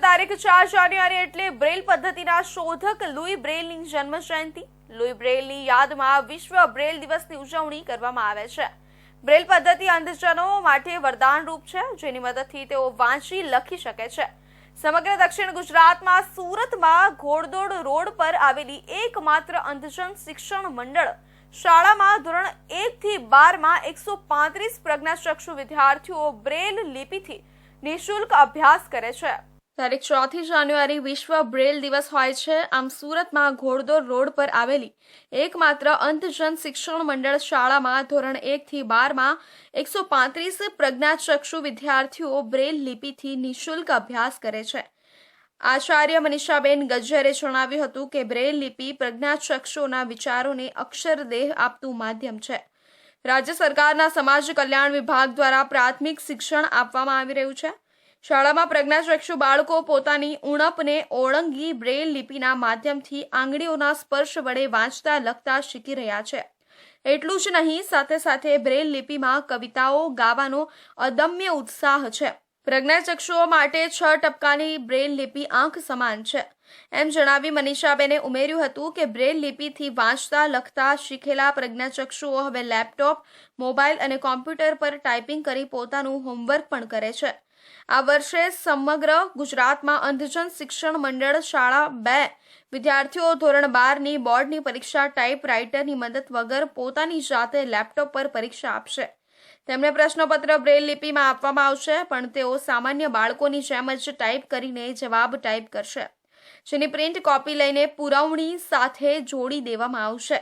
તારીખ ચાર જાન્યુઆરી એટલે બ્રેલ પદ્ધતિના શોધક લુઈ બ્રેલની જન્મ જયંતિ લુઈ બ્રેલની યાદમાં વિશ્વ બ્રેલ દિવસની ઉજવણી કરવામાં આવે છે. બ્રેલ પદ્ધતિ અંધજનો માટે વરદાન રૂપ છે, જેની મદદથી તેઓ વાંચી લખી શકે છે. સમગ્ર દક્ષિણ ગુજરાતમાં સુરતમાં ઘોડદોડ રોડ પર આવેલી એકમાત્ર અંધજન શિક્ષણ મંડળ શાળામાં ધોરણ એક થી બારમાં એકસો પાંત્રીસ પ્રજ્ઞાચક્ષુ વિદ્યાર્થીઓ બ્રેલ લિપિથી નિઃશુલ્ક અભ્યાસ કરે છે. તારીખ ચોથી જાન્યુઆરી વિશ્વ બ્રેલ દિવસ હોય છે. આમ સુરતમાં ઘોડદોર રોડ પર આવેલી એકમાત્ર અંધજન શિક્ષણ મંડળ શાળામાં ધોરણ એકથી બારમાં એકસો પાંત્રીસ પ્રજ્ઞાચક્ષુ વિદ્યાર્થીઓ બ્રેલ લિપિથી નિઃશુલ્ક અભ્યાસ કરે છે. આચાર્ય મનીષાબેન ગજ્જરે જણાવ્યું હતું કે બ્રેલ લિપિ પ્રજ્ઞાચક્ષુઓના વિચારોને અક્ષરદેહ આપતું માધ્યમ છે. રાજ્ય સરકારના સમાજ કલ્યાણ વિભાગ દ્વારા પ્રાથમિક શિક્ષણ આપવામાં આવી રહ્યું છે. શાળામાં પ્રજ્ઞાચક્ષુ બાળકો પોતાની ઉણપને ઓળંગી બ્રેલ લિપિના માધ્યમથી આંગળીઓના સ્પર્શ વડે વાંચતા, લખતા, શીખી રહ્યા છે. એટલું જ નહીં, સાથે સાથે બ્રેલ લિપિમાં કવિતાઓ ગાવાનો અદમ્ય ઉત્સાહ છે. પ્રજ્ઞાચક્ષુઓ માટે છ ટપકાની બ્રેલ લિપિ આંખ સમાન છે. એમ જણાવી મનીષાબેને ઉમેર્યું હતું કે બ્રેલ લિપિથી વાંચતા, લખતા, શીખેલા પ્રજ્ઞાચક્ષુઓ હવે લેપટોપ મોબાઈલ અને કોમ્પ્યુટર પર ટાઈપિંગ કરી પોતાનું હોમવર્ક પણ કરે છે. આ વર્ષે સમગ્ર ગુજરાતમાં અંધજન શિક્ષણ મંડળ શાળા બે વિદ્યાર્થીઓ ધોરણ બારની બોર્ડની પરીક્ષા ટાઈપ રાઇટરની મદદ વગર પોતાની જાતે લેપટોપ પર પરીક્ષા આપશે. તેમને પ્રશ્નપત્ર, બ્રેલ લિપિમાં આપવામાં આવશે, પણ તેઓ સામાન્ય બાળકોની જેમ જ ટાઈપ કરીને જવાબ ટાઈપ કરશે, જેની પ્રિન્ટ કોપી લઈને પુરવણી સાથે જોડી દેવામાં આવશે.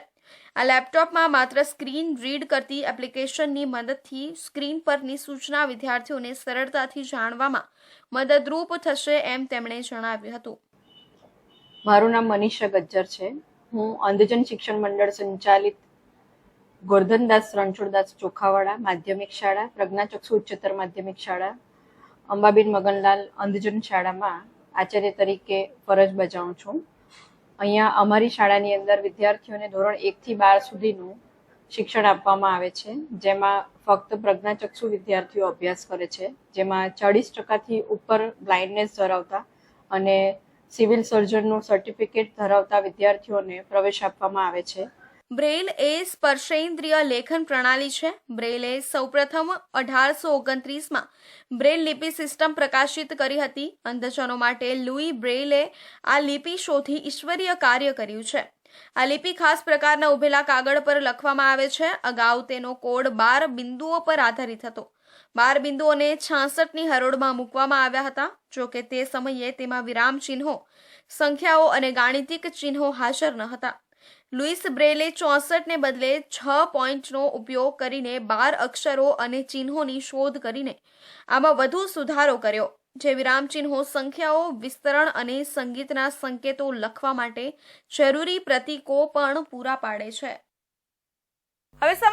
આ લેપટોપમાં માત્ર સ્ક્રીન રીડ કરતી એપ્લિકેશનની મદદથી સ્ક્રીન પરની સૂચના વિદ્યાર્થીઓને સરળતાથી જાણવામાં મદદરૂપ થશે એમ તેમણે જણાવ્યું હતું. મારું નામ મનીષા ગજ્જર છે. હું અંધજન શિક્ષણ મંડળ સંચાલિત ગોરધનદાસ રણછોડદાસ ચોખાવાડા માધ્યમિક શાળા પ્રજ્ઞાચક્ષુ ઉચ્ચતર માધ્યમિક શાળા, અંબાબેન મગનલાલ અંધજન શાળામાં આચાર્ય તરીકે ફરજ બજાવું છું. અહીંયા અમારી શાળાની અંદર વિદ્યાર્થીઓને ધોરણ એકથી બાર સુધીનું શિક્ષણ આપવામાં આવે છે, જેમાં ફક્ત પ્રજ્ઞાચક્ષુ વિદ્યાર્થીઓ અભ્યાસ કરે છે, જેમાં ચાળીસ ટકાથી ઉપર બ્લાઇન્ડનેસ ધરાવતા અને સિવિલ સર્જનનું સર્ટિફિકેટ ધરાવતા વિદ્યાર્થીઓને પ્રવેશ આપવામાં આવે છે. બ્રેલ એ સ્પર્શેન્દ્રિય લેખન પ્રણાલી છે. બ્રેલે સૌપ્રથમ અઢારસો ઓગણત્રીસમાં બ્રેલ લિપિ સિસ્ટમ પ્રકાશિત કરી હતી. અંધજનો માટે લુઈ બ્રેલે આ લિપિ શોધી ઈશ્વરીય કાર્ય કર્યું છે. આ લિપિ ખાસ પ્રકારના ઉભેલા કાગળ પર લખવામાં આવે છે. અગાઉ તેનો કોડ બાર બિંદુઓ પર આધારિત હતો. બાર બિંદુઓને છાસઠની હરોળમાં મૂકવામાં આવ્યા હતા. જો કે તે સમયે તેમાં વિરામ ચિહ્નો, સંખ્યાઓ અને ગાણિતિક ચિહ્નો હાજર ન હતા. લુઈસ બ્રેલે ચોસઠને બદલે છ પોઈન્ટનો ઉપયોગ કરીને બાર અક્ષરો અને ચિહ્નોની શોધ કરીને આમાં વધુ સુધારો કર્યો, જે વિરામચિહ્નો સંખ્યાઓ, વિસ્તરણ અને સંગીતના સંકેતો લખવા માટે જરૂરી પ્રતીકો પણ પૂરા પાડે છે. હવે સમય